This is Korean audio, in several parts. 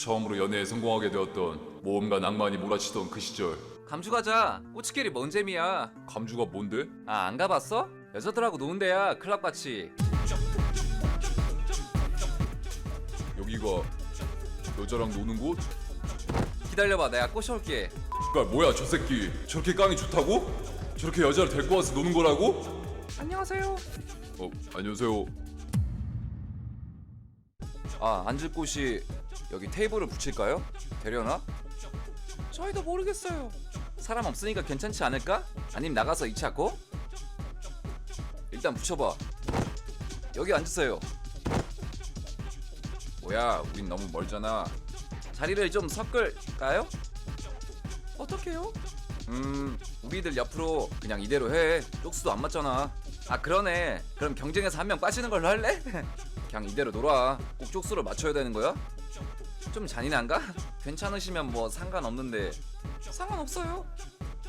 처음으로 연애에 성공하게 되었던 모험가 낭만이 몰아치던 그 시절 감주 가자. 꼬치끼리 뭔 재미야? 감주가 뭔데? 아 안 가봤어? 여자들하고 노는 데야 클럽 같이. 여기가 여자랑 노는 곳? 기다려봐 내가 꼬셔올게. 그니까 뭐야 저 새끼 저렇게 깡이 좋다고? 저렇게 여자를 데리고 와서 노는 거라고? 안녕하세요. 어 안녕하세요 아 앉을 곳이 여기 테이블을 붙일까요? 되려나? 저희도 모르겠어요. 사람 없으니까 괜찮지 않을까? 아님 나가서 이 찾고? 일단 붙여봐. 여기 앉으세요. 뭐야, 우린 너무 멀잖아. 자리를 좀 섞을까요? 어떻게요? 음, 우리들 옆으로 그냥 이대로 해. 쪽수도 안 맞잖아. 아 그러네. 그럼 경쟁에서 한 명 빠지는 걸로 할래? 그냥 이대로 놀아. 꼭 쪽수를 맞춰야 되는 거야? 좀 잔인한가? 괜찮으시면 뭐 상관없는데. 상관없어요.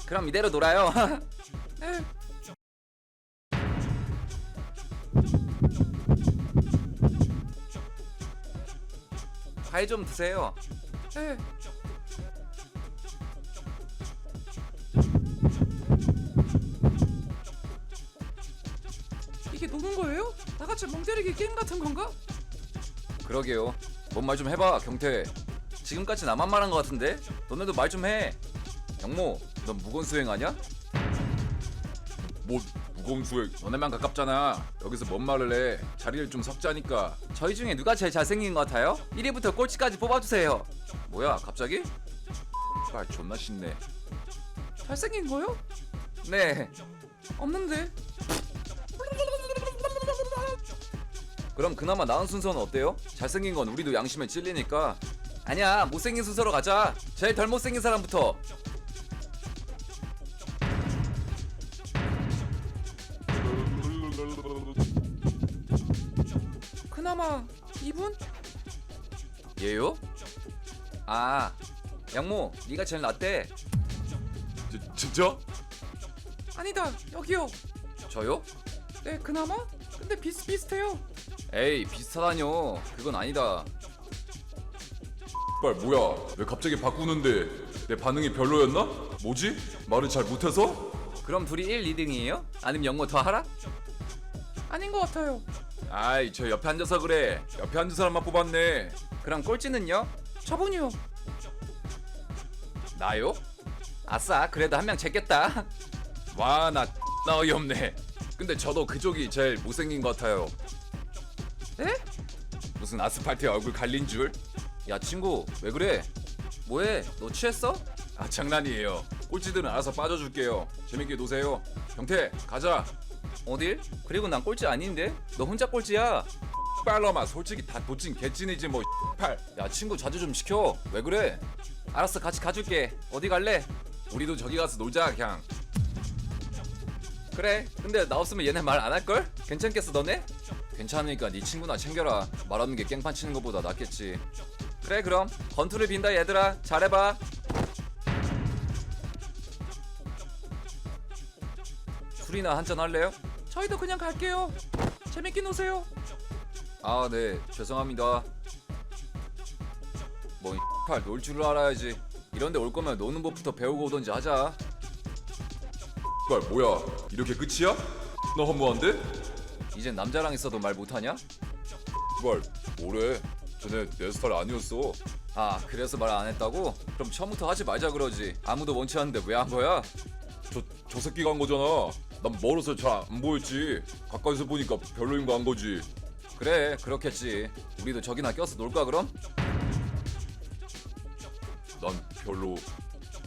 그럼 이대로 놀아요. 네 과일 좀 드세요. 네 이게 노는 거예요? 나같이 멍 때리기 게임 같은 건가? 그러게요 뭔 말 좀 해봐 경태 지금까지 나만 말한 것 같은데 너네도 말 좀해 영모 넌 무건 수행하냐? 뭐 무거운 수액 너네만 가깝잖아. 여기서 뭔 말을 해? 자리를 좀 섞자니까. 저희 중에 누가 제일 잘생긴 것 같아요? 1위부터 꼴찌까지 뽑아주세요. 뭐야, 갑자기? 말 존나 쉽네. 잘생긴 거요? 네. 없는데 그럼 그나마 나은 순서는 어때요? 잘생긴 건 우리도 양심에 찔리니까. 아니야, 못생긴 순서로 가자. 제일 덜 못생긴 사람부터. 그나마 이분? 얘요? 아, 양모, 네가 제일 낫대. 지, 진짜? 아니다 여기요 저요? 네 그나마? 근데 비슷비슷해요 에이, 비슷하다뇨. 그건 아니다. 발 뭐야 왜 갑자기 바꾸는데 내 반응이 별로였나? 뭐지? 말을 잘 못해서? 그럼 둘이 1, 2등이에요? 아니면 영모 더 하라? 아닌 것 같아요 아이 저 옆에 앉아서 그래 옆에 앉은 사람만 뽑았네 그럼 꼴찌는요? 저분이요 나요? 아싸 그래도 한명 제꼈다 와나 나 어이없네 근데 저도 그쪽이 제일 못생긴 것 같아요 네? 무슨 아스팔트에 얼굴 갈린 줄? 야 친구 왜 그래? 뭐해 너 취했어? 아 장난이에요 꼴찌들은 알아서 빠져줄게요 재밌게 노세요 경태 가자 어딜? 그리고 난 꼴찌 아닌데? 너 혼자 꼴찌야 빨러마 솔직히 다 도찐 개찐이지 뭐 팔. 야 친구 자주 좀 시켜 왜 그래? 알았어 같이 가줄게 어디 갈래? 우리도 저기 가서 놀자 그냥 그래 근데 나 없으면 얘네 말 안 할걸? 괜찮겠어 너네? 괜찮으니까 네 친구나 챙겨라. 말 없는 게 깽판 치는 것보다 낫겠지. 그래 그럼. 건투를 빈다 얘들아. 잘해봐. 술이나 한잔 할래요? 저희도 그냥 갈게요. 재밌게 노세요. 아 네. 죄송합니다. 뭐 팔놀 줄을 알아야지. 이런데 올 거면 노는 법부터 배우고 오던지 하자. 발 뭐야? 이렇게 끝이야? 너 허무한데? 이젠 남자랑 있어도 말 못하냐? 발 뭐래 전에 내 스타일 아니었어 아 그래서 말 안 했다고? 그럼 처음부터 하지 말자 그러지 아무도 원치 않는데 왜 한 거야? 저, 저 새끼가 한 거잖아 난 멀어서 잘 안 보였지 가까이서 보니까 별로인 거 한 거지 그래 그렇겠지 우리도 저기나 껴서 놀까 그럼? 난 별로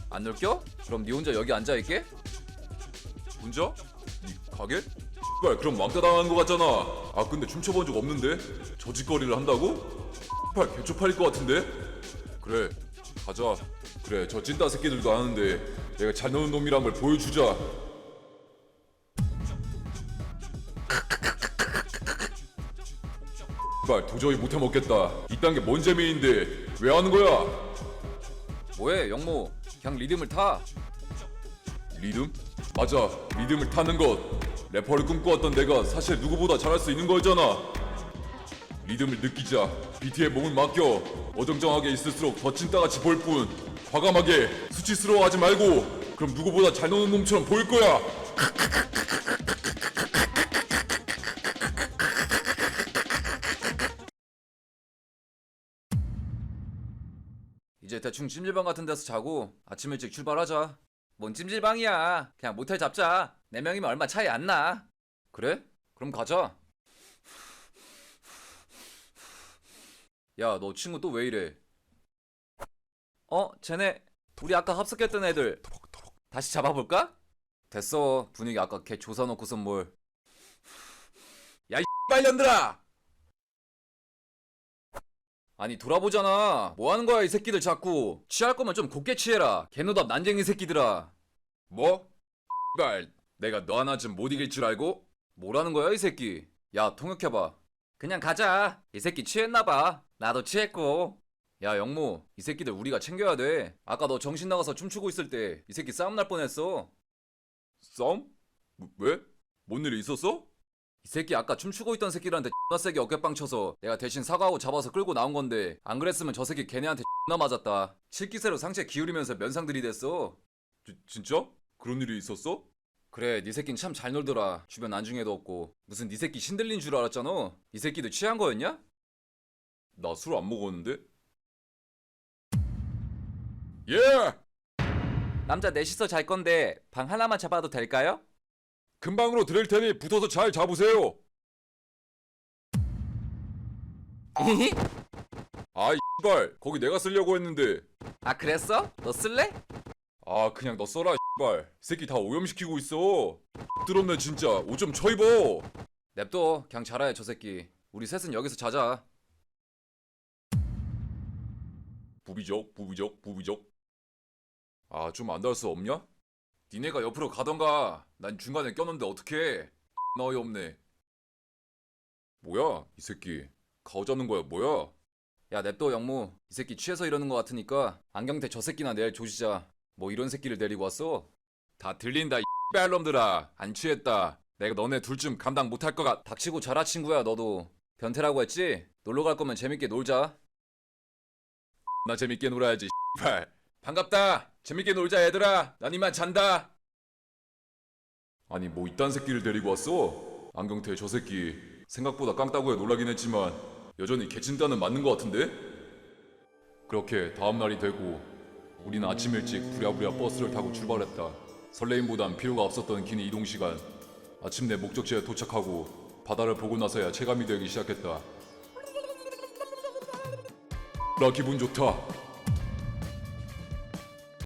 안 놀겨? 그럼 네 혼자 여기 앉아있게? 혼자? 니 가게? 발 그럼 왕따 당하는 거 같잖아. 아 근데 춤춰본 적 없는데? 저 짓거리를 한다고? 발 개초팔릴 것 같은데? 그래 가자. 그래 저 찐따 새끼들도 아는데 내가 잘 노는 놈이란 걸 보여주자. 발 도저히 못해 먹겠다. 이딴 게 뭔 재미인데? 왜 하는 거야? 뭐해 영모? 그냥 리듬을 타. 리듬? 맞아 리듬을 타는 것 래퍼를 꿈꿔왔던 내가 사실 누구보다 잘할 수 있는 거였잖아. 리듬을 느끼자. BT의 몸을 맡겨. 어정쩡하게 있을수록 더 찐따같이 보일 뿐. 과감하게 수치스러워하지 말고. 그럼 누구보다 잘 노는 놈처럼 보일 거야. 이제 대충 찜질방 같은 데서 자고 아침 일찍 출발하자. 뭔 찜질방이야. 그냥 모텔 잡자. 네 명이면 얼마 차이 안 나. 그래? 그럼 가자. 야, 너 친구 또 왜 이래? 어, 쟤네 우리 아까 합석했던 애들 다시 잡아볼까? 됐어. 분위기 아까 걔 조사 놓고선 뭘? 야, 이 빨년들아! 아니 돌아보잖아. 뭐 하는 거야 이 새끼들 자꾸. 취할 거면 좀 곱게 취해라. 개노답 난쟁이 새끼들아. 뭐? 발. 내가 너 하나 좀 못 이길 줄 알고? 뭐라는 거야 이 새끼? 야 통역해봐. 그냥 가자. 이 새끼 취했나봐. 나도 취했고. 야 영무 이 새끼들 우리가 챙겨야 돼. 아까 너 정신 나가서 춤추고 있을 때 이 새끼 싸움 날 뻔했어. 싸움? 뭐, 왜? 뭔 일이 있었어? 이 새끼 아까 춤추고 있던 새끼들한테 X나 세게 어깨빵 쳐서 내가 대신 사과하고 잡아서 끌고 나온 건데 안 그랬으면 저 새끼 걔네한테 X나 맞았다 칠기세로 상체 기울이면서 면상들이 됐어 지, 진짜? 그런 일이 있었어? 그래 네 새끼는 참 잘 놀더라 주변 안중에도 없고 무슨 네 새끼 신들린 줄 알았잖아 이 새끼도 취한 거였냐? 나 술 안 먹었는데? 예! 남자 넷이서 잘 건데 방 하나만 잡아도 될까요? 금방으로 드릴 테니 붙어서 잘 잡으세요. 아 이 발. 거기 내가 쓰려고 했는데. 아 그랬어? 너 쓸래? 아 그냥 너 써라 발. 새끼 다 오염시키고 있어. 들었네 진짜. 옷 좀 쳐입어. 냅둬. 그냥 자라해 저 새끼. 우리 셋은 여기서 자자. 부비적 부비적 부비적. 아 좀 안 닿을 수 없냐? 니네가 옆으로 가던가. 난 중간에 껴놓는데 어떡해. 나 어이없네. 뭐야 이 새끼. 가오 잡는 거야 뭐야? 야 냅둬 영무 이 새끼 취해서 이러는 거 같으니까 안경테 저 새끼나 내일 조지자. 뭐 이런 새끼를 데리고 왔어? 다 들린다 이 빨놈들아. 안 취했다. 내가 너네 둘중 감당 못할 것 같... 닥치고 자라 친구야 너도. 변태라고 했지? 놀러 갈 거면 재밌게 놀자. 나 재밌게 놀아야지 발 반갑다. 재밌게 놀자 얘들아. 난 이만 잔다. 아니 뭐 이딴 새끼를 데리고 왔어? 안경태 저 새끼. 생각보다 깡따구에 놀라긴 했지만 여전히 개친다는 맞는 것 같은데? 그렇게 다음 날이 되고 우리는 아침 일찍 부랴부랴 버스를 타고 출발했다. 설레임보단 필요가 없었던 긴 이동 시간. 아침 내 목적지에 도착하고 바다를 보고 나서야 체감이 되기 시작했다. 나 기분 좋다